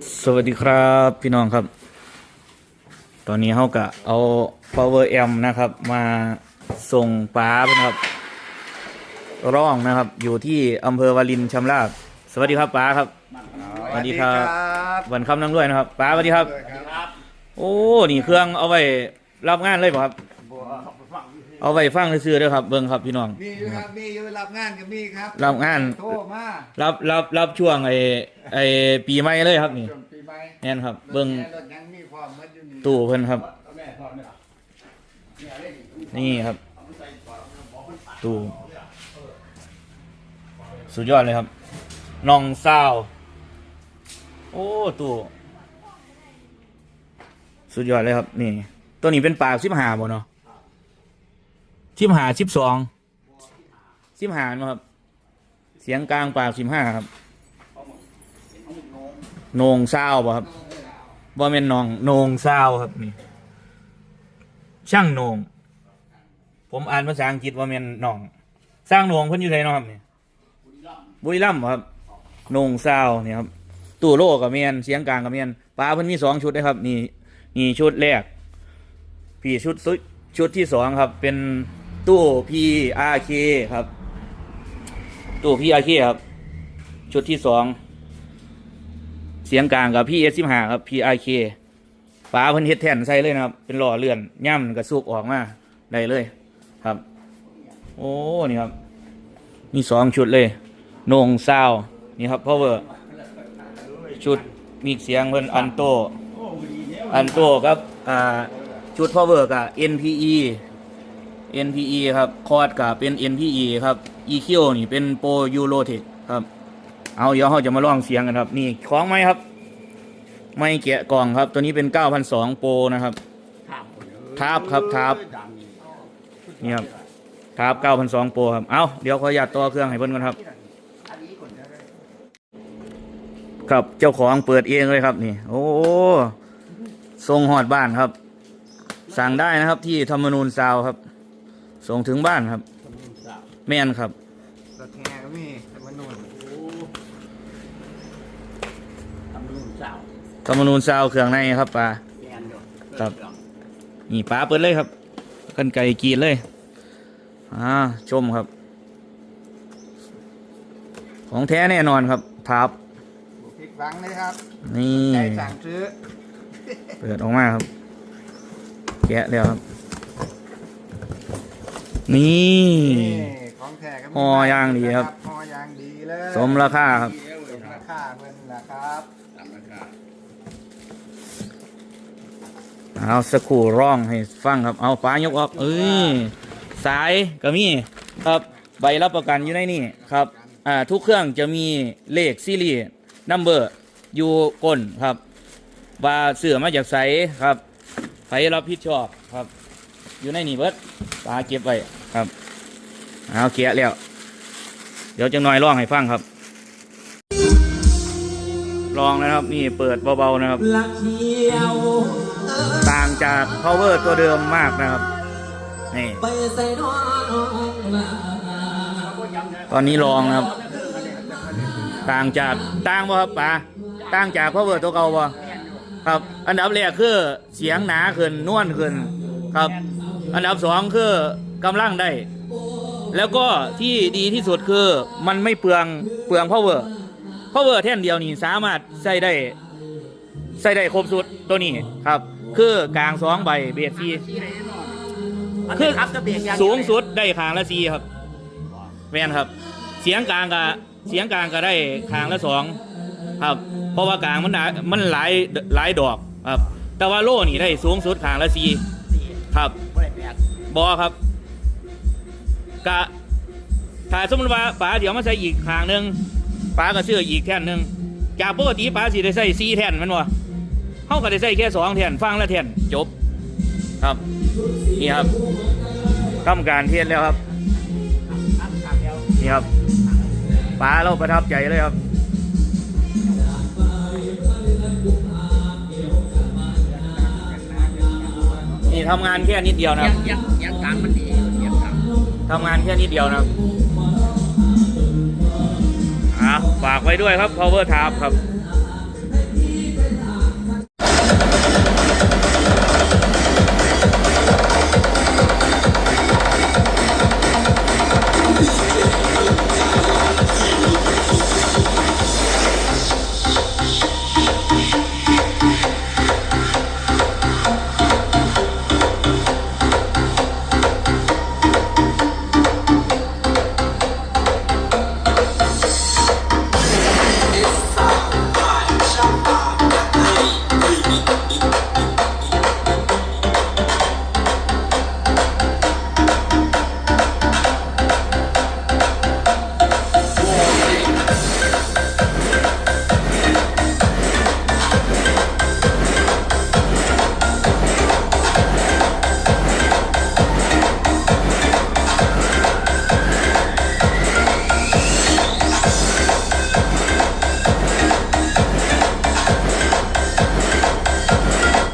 สวัสดีครับพี่น้องครับ ตอนนี้เขากะเอา power amp นะครับ มาส่งป้านะครับ ร่องนะครับ อยู่ที่อำเภอวารินชำราบสวัสดีครับป้าครับ สวัสดีครับ วันคำนั่งด้วยนะครับป้าสวัสดีครับ โอ้ นี่เครื่องเอาไว้รับงานเลยเปล่ะครับ เอาไว้ฟังซื่อๆเด้อครับเบิ่งครับพี่น้องมีอยู่ครับมีอยู่รับงานก็มีครับรับงานโทรมารับรับรับช่วงไอ้ไอ้ปีใหม่เลยครับนี่ช่วงปีใหม่แน่นครับ เบิ่งรถแอร์รถยังมีความมัดอยู่นี่ตู้เพิ่นครับ นี่ครับ ตู้สุดยอดเลยครับน้องซาวโอ้ตู้สุดยอดเลยครับ นี่ ตัวนี้เป็นปากสิบหาบ่เนาะ สิบหาสิบสองสิบหาเนาะครับ เสียงกลางปากสิบห้าครับโหนงซาวบ่ครับบ่แม่นน้องโหนงซาวครับนี่ช่างโหนง ผมอ่านภาษาอังกฤษว่าแม่นน้อง สร้างโหนงเพิ่นอยู่ไสเนาะครับนี่บุรีรัมย์บ่ครับโหนงซาวนี่ครับตู้โลกับเมียนเสียงกลางกับเมียนปลาเพิ่นมีสองชุดนะครับ นี่นี่ชุดแรกพี่ชุดสุดชุดที่สองครับเป็น ตู้ PRK คครับ ตู้ PRK คครับ ชุดที่สองเสียงกลางกับ PS15 ครับ PRK ฝาเพิ่นเฮ็ดแท่นใส่เลยนะครับ เป็นหล่อเลื่อนย่ำกระสูบออกมาได้เลยครับ โอ้นี่ครับมีสองชุดเลยโหนงซาวนี่ครับ power ชุดมีเสียงเพิ่นอันโตอันโตครับอ่าชุด power กับ NPE NPE ครับ คอร์ดกับเป็น NPE ครับ EQ นี่เป็น Pro Eurotech ครับ เอาเดี๋ยวเราจะมาลองเสียงกันครับ นี่ของไหมครับ ไม่แกะกล่องครับ ตัวนี้เป็น 9,200โปรนะครับทาบครับทาบนี่ครับทาบ9,200โปรครับ เอาเดี๋ยวขออนุญาตต่อเครื่องให้เพิ่นก่อนครับ ครับเจ้าของเปิดเองเลยครับ นี่ โอ้ทรงหอดบ้านครับ สั่งได้นะครับที่ธรรมนูญซาวครับ ส่งถึงบ้านครับแม่นครับ รถแอร์ก็มีแต่มันนู่นทำรุ่นสาวธรรมนูญซาวเครื่องในครับปลา แมนอยู่ครับ นี่ปลาเปิดเลยครับกันไก่กรีดเลยอ่าชมครับ ของแท้แน่นอนครับทับพลิกฟังเลยครับนี่ ใจสั่งซื้อ เปิดออกมาครับ แกะแล้วครับ นี่นี่ของแท้ก็มีห่อย่างดีครับ ห่อย่างดีเลย สมราคาครับ สมราคาเพิ่นนะครับตามราคาเอาสักครู่ร้องให้ฟังครับ เอาฟ้ายกออกเอ้ยสายก็มีครับใบรับประกันอยู่ในนี่ครับ อ่าทุกเครื่องจะมีเลขซีรีส์นัมเบอร์อยู่ก้นครับ ว่าเสื่อมาจากไสครับไสรับผิดชอบครับ อยู่ในนี่เบิดปลาเก็บไว้ ครับเอาเกียแล้ว เดี๋ยวจะน้อยร้องให้ฟังครับลองนะครับนี่เปิดเบาๆนะครับ ต่างจาก power ตัวเดิมมากนะครับ นี่ ตอนนี้ลองนะครับ ต่างจากต่างบ่ครับป๋าต่างจาก power ตัวเก่าบ่ครับ อันดับแรกคือเสียงหนาขึ้นนวลขึ้น ครับ อันดับสองคือ กำลังได้ แล้วก็ที่ดีที่สุดคือมันไม่เปลืองเปลือง power power แท่นเดียวนี่สามารถใส่ได้ใส่ได้ครบสุดตัวนี้ครับ คือกลางสองใบเบสซีคือครับจะเบรกยังสูงสุดได้คางละซีครับแม่นครับ เสียงกลางก็เสียงกลางก็ได้คางละสองครับ เพราะว่ากลางมันหนามันหลายหลายดอกครับ แต่ว่าโล่นี่ได้สูงสุดคางละซีครับบ่ได้แปดบอครับ กะถ้าสมมติว่าป๋าเดี๋ยวมาใส่อีกคางหนึ่งป๋าก็ซื้ออีกแท่นหนึ่งจากปกติป๋าสิได้ใส่ซีแท่นมันวะเขาก็ได้ใส่แค่สองแท่นฟังละแท่นจบ ครับนี่ครับทำการเทียนแล้วครับนี่ครับป๋าเราประทับใจเลยครับนี่ทำงานแค่นิดเดียวนะยังยังยังกลางมันดี ทำงานแค่นิดเดียวนะครับอะฝากไว้ด้วยครับ power tap ครับ